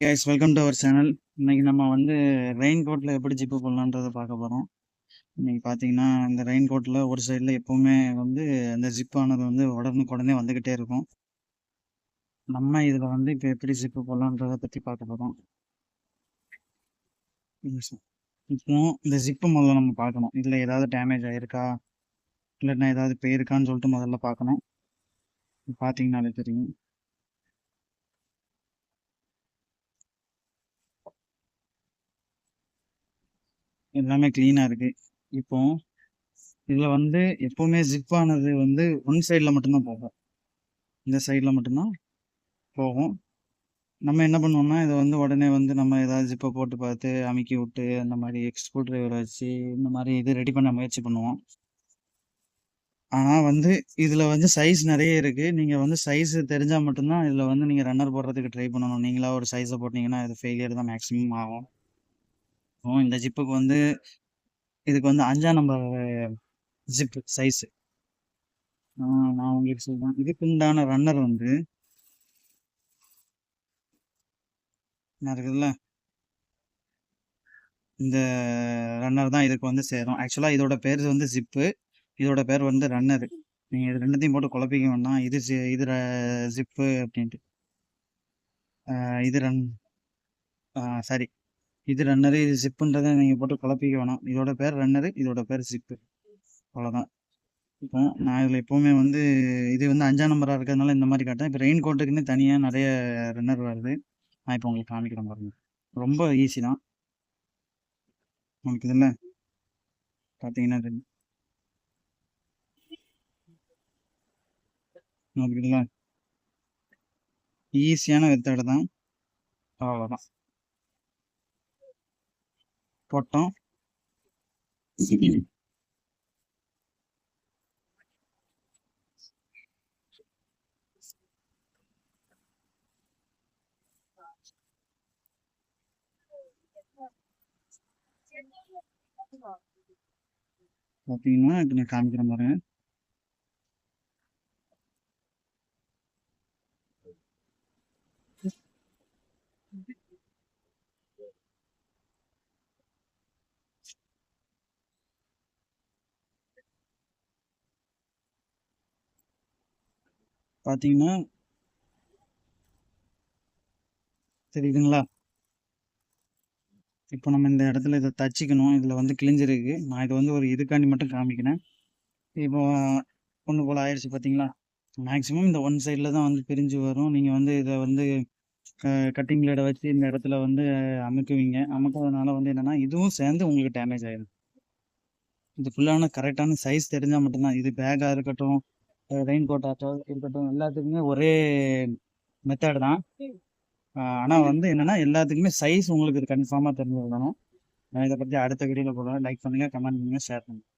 Guys welcome to our channel இன்னைக்கு நம்ம வந்து ரெயின் கோட்டில் எப்படி ஜிப்பு போடலான்றத பார்க்க போகிறோம் இன்னைக்கு பார்த்தீங்கன்னா இந்த ரெயின் கோட்டில் ஒரு சைடில் எப்போவுமே வந்து அந்த ஜிப் ஆனது வந்து உடனுக்கு உடனே வந்துக்கிட்டே இருக்கும். நம்ம இதில் வந்து இப்போ எப்படி ஜிப்பு போடலான்றதை பற்றி பார்க்க போகிறோம் இப்போ இந்த ஜிப்பு முதல்ல நம்ம பார்க்கணும். இதில் ஏதாவது டேமேஜ் ஆகிருக்கா இல்லைன்னா ஏதாவது போயிருக்கான்னு சொல்லிட்டு முதல்ல பார்க்கணும். பார்த்தீங்கனாலே தெரியும். எல்லாமே க்ளீனாக இருக்குது இப்போ இதில் வந்து எப்போவுமே ஜிப் ஆனது வந்து ஒன் சைடில் மட்டும்தான் போகும். இந்த சைடில் மட்டும்தான் போகும். நம்ம என்ன பண்ணுவோம்னா இதை வந்து உடனே வந்து நம்ம ஏதாவது ஜிப்பை போட்டு பார்த்து அமுக்கி விட்டு அந்த மாதிரி எக்ஸ்க்ரூ ட்ரைவர் வச்சு இந்த மாதிரி இது ரெடி பண்ண முயற்சி பண்ணுவோம். ஆனால் வந்து இதில் வந்து சைஸ் நிறைய இருக்குது நீங்கள் வந்து சைஸ் தெரிஞ்சால் மட்டும்தான் இதில் வந்து நீங்கள் ரன்னர் போடுறதுக்கு ட்ரை பண்ணணும். நீங்களாக ஒரு சைஸை போட்டிங்கன்னா இது ஃபெயிலியர் தான் மேக்ஸிமம் ஆகும். இந்த ஜிப்புக்கு வந்து இதுக்கு வந்து அஞ்சாம் நம்பர் ஜிப் சைஸு நான் உங்களுக்கு சொல்கிறேன் இதுக்கு உண்டான ரன்னர் வந்து என்ன இருக்குதுல்ல? இந்த ரன்னர் தான் இதுக்கு வந்து சேரும். ஆக்சுவலாக இதோட பேர் வந்து ஜிப்பு இதோட பேர் வந்து ரன்னரு நீங்கள் இது ரெண்டுத்தையும் போட்டு குழப்பிக்க வேண்டாம் இது இது ஜிப்பு அப்படின்ட்டு. இது ரன் சரி. இது ரன்னரு இது ஜிப்புன்றதை நீங்கள் போட்டு குழப்பிக்க வேணாம். இதோட பேர் ரன்னரு இதோட பேர் சிப்பு அவ்வளோதான் இப்போ நான் இதில் எப்போவுமே வந்து இது வந்து அஞ்சாம் நம்பராக இருக்கிறதுனால இந்த மாதிரி காட்டேன் இப்போ ரெயின் கோட்டுக்குன்னு தனியாக நிறைய ரன்னர் வருது. நான் இப்போ உங்களுக்கு காமிக்கிறேன் பாருங்க. ரொம்ப ஈஸி தான். உங்களுக்கு இதில் பார்த்தீங்கன்னா உங்களுக்கு ஈஸியான மெத்தடு தான். அவ்வளோதான் போட்டோம். பார்த்தீங்கன்னா இப்போ நான் காமிக்கிறேன் பாருங்க. பார்த்தீங்கன்னா தெரியுதுங்களா? இப்போ நம்ம இந்த இடத்துல இதை தச்சிக்கணும். இதில் வந்து கிழிஞ்சிருக்கு நான் இதை வந்து ஒரு இதுக்காண்டி மட்டும் காமிக்கிறேன். இப்போ ஒன்று போல் ஆயிடுச்சு பார்த்தீங்களா மேக்ஸிமம் இந்த ஒன் சைடில் தான் வந்து பிரிஞ்சு வரும். நீங்கள் வந்து இதை வந்து கட்டிங் பிளேடை வச்சு இந்த இடத்துல வந்து அமுக்குவீங்க. அமுக்கிறதுனால வந்து என்னென்னா இதுவும் சேர்ந்து உங்களுக்கு டேமேஜ் ஆகிடும் இது ஃபுல்லான கரெக்டான சைஸ் தெரிஞ்சால் மட்டும்தான். இது பேக்காக இருக்கட்டும் ரெயின் கோட் ஆச்சோ இருக்கட்டும் எல்லாத்துக்குமே ஒரே மெத்தட் தான். ஆனால் வந்து என்னென்னா எல்லாத்துக்குமே சைஸ் உங்களுக்கு கன்ஃபார்மாக தெரிஞ்சுக்கணும் நான் இதை பற்றி அடுத்த வீடியோவில் போடுறேன். லைக் பண்ணுங்கள் கமெண்ட் பண்ணுங்கள் ஷேர் பண்ணுங்கள்